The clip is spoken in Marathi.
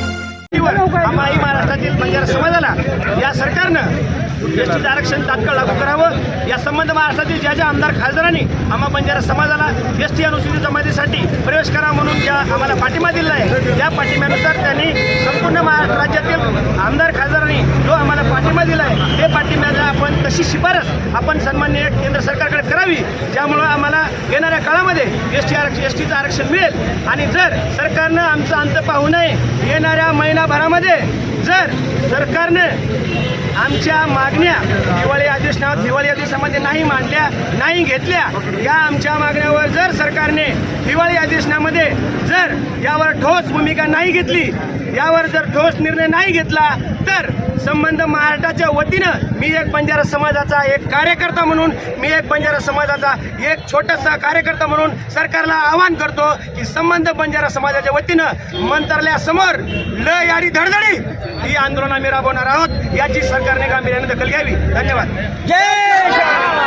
आम्हाही महाराष्ट्रातील बंजारा समाजाला या सरकारनं एसटीचं आरक्षण तात्काळ लागू करावं. या संबंध महाराष्ट्रातील ज्या ज्या आमदार खासदारांनी आम्हा बंजारा समाजाला एस टी अनुसूचित जमातीसाठी प्रवेश करा म्हणून ज्या आम्हाला पाठिंबा दिला आहे त्या पाठिंब्यानुसार त्यांनी संपूर्ण महाराष्ट्र राज्यातील आमदार खासदारांनी जो आम्हाला पाठिंबा दिला आहे ते पाठिंब्याचा आपण तशी शिफारस आपण सन्मान्य केंद्र सरकारकडे करावी ज्यामुळं आम्हाला येणाऱ्या काळामध्ये एस टी आरक्षण एस टीचं आरक्षण मिळेल. आणि जर सरकारनं आमचा अंत पाहू नये येणाऱ्या महिनाभरामध्ये जर सरकारनं आमच्या मागण्या दिवाळी अधिवेशनात दिवाळी अधिवेशनामध्ये नाही मांडल्या नाही घेतल्या या आमच्या मागण्यावर जर सरकारने दिवाळी अधिवेशनामध्ये जर यावर ठोस भूमिका नाही घेतली यावर जर ठोस निर्णय नाही घेतला तर संबंध महाराष्ट्राच्या वतीनं मी एक बंजारा समाजाचा एक कार्यकर्ता म्हणून मी एक बंजारा समाजाचा एक छोटासा कार्यकर्ता म्हणून सरकारला आवाहन करतो की संबंध बंजारा समाजाच्या वतीनं मंत्रालयासमोर लय आणि धडधडी ही आंदोलन आम्ही राबवणार आहोत याची सरकारने गांभीर्याने दखल घ्यावी. धन्यवाद. जय